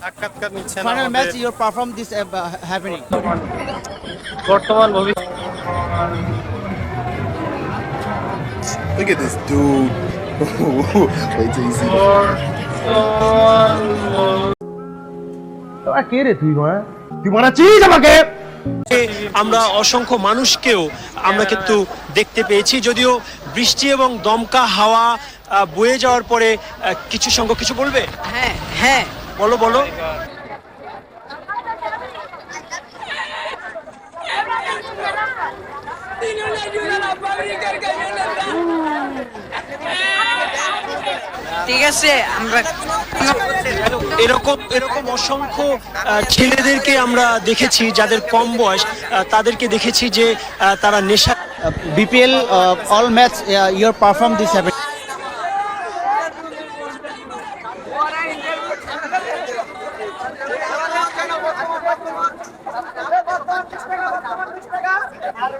সাক্ষাৎকার নিচ্ছেন আমাদের match you perform this uh, বর্তমান ভবিষ্যৎ। Look at this dude. Wait till you see this. তোরা কে রে তুই মারা তুই মারাচ্ছিস আমাকে? আমরা অসংখ্য মানুষকেও আমরা কিন্তু দেখতে পেয়েছি যদিও বৃষ্টি এবং দমকা হাওয়া বয়ে যাওয়ার পরে কিছু সংখ্যক কিছু বলবে? হ্যাঁ হ্যাঁ। বলো বলো। ঠিক আছে আমরা এরকম এরকম অসংখ্য আহ, ছেলেদেরকে আমরা দেখেছি যাদের কম বয়স আহ, তাদেরকে দেখেছি যে তারা নেশা Uh, BPL uh, all match uh, you யாரை